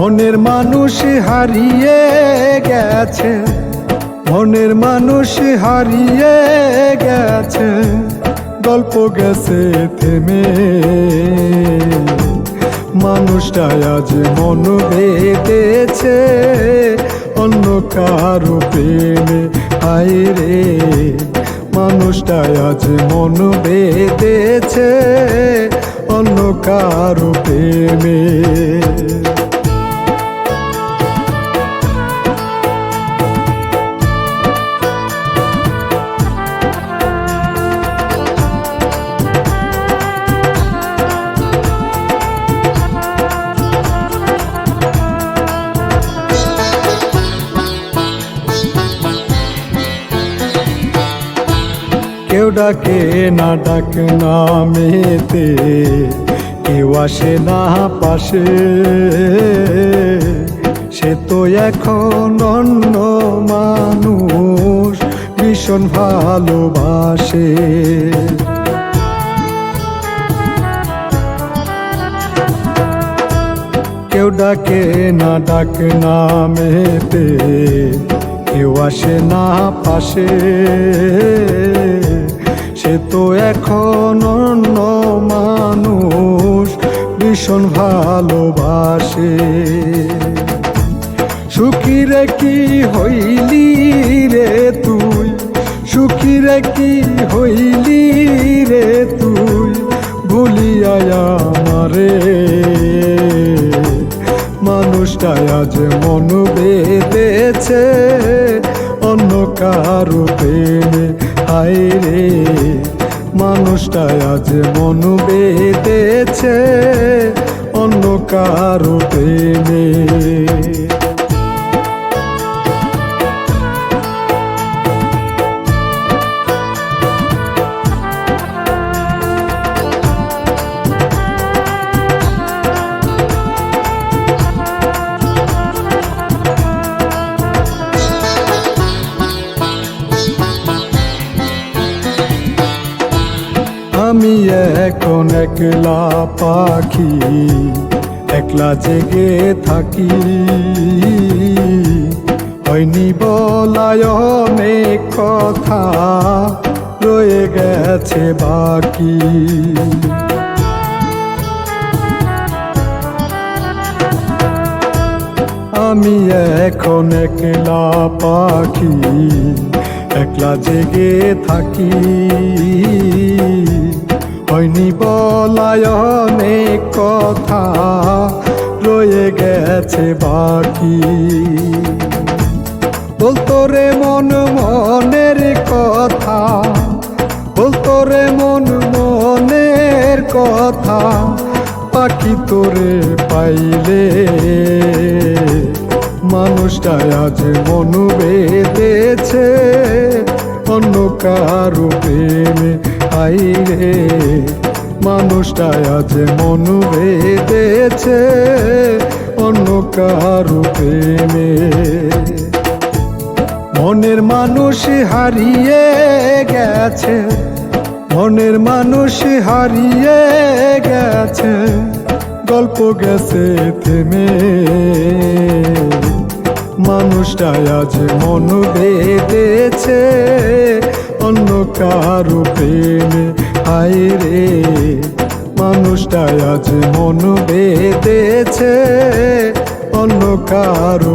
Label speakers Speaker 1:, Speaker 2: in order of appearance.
Speaker 1: মনের মানুষ হারিয়ে গেছে। মনের মানুষ হারিয়ে গেছে। গল্প গেছে, থেমে। মানুষটা আজ মন বেঁধেছে, অন্য কারও প্রেমে। হায় রে, মানুষটা আজ মন বেঁধেছে, অন্য কারও প্রেমে। ডাকে না ডাক নামেতে, কেউ আসে না পাশে। সে তো এখন অন্য মানুষ, ভীষণ ভালোবাসে। কেউ ডাকে না ডাক নামেতে, কেউ আসে না পাশে। সে তো এখন অন্য মানুষ, ভীষণ ভালোবাসে। সুখী রে কি হইলি রে তুই? সুখী রে কি হইলি রে তুই? ভুলিয়া আমারে। মানুষটা আজ মন বেঁধেছে, অন্য কারও প্রেমে হায় আজ মন বেঁধেছে অন্য কারও প্রেমে এখন একলা পাখি, একলা জেগে থাকি। হয়নি বলায় অনেক কথা, রয়ে গেছে বাকি। আমি এখন একলা পাখি, একলা জেগে থাকি। হয়নি বলায় অনেক কথা, রয়ে গেছে বাকি। বলতো রে মন মনের কথা, বলতো রে মন মনের কথা, পাখি তোরে পাইলে মানুষটা আজ মন বেঁধেছে, অন্য কারও প্রেমে আইরে মানুষটা আজ মন বেঁধেছে, অন্য কারও প্রেমে। মনের মানুষ হারিয়ে গেছে, মনের মানুষ হারিয়ে গেছে, গল্প গেছে, থেমে। মানুষটা আজ মন বেঁধেছে প্রেমে হায় রে মানুষটা আজ মন বেঁধেছে। অন্য কারও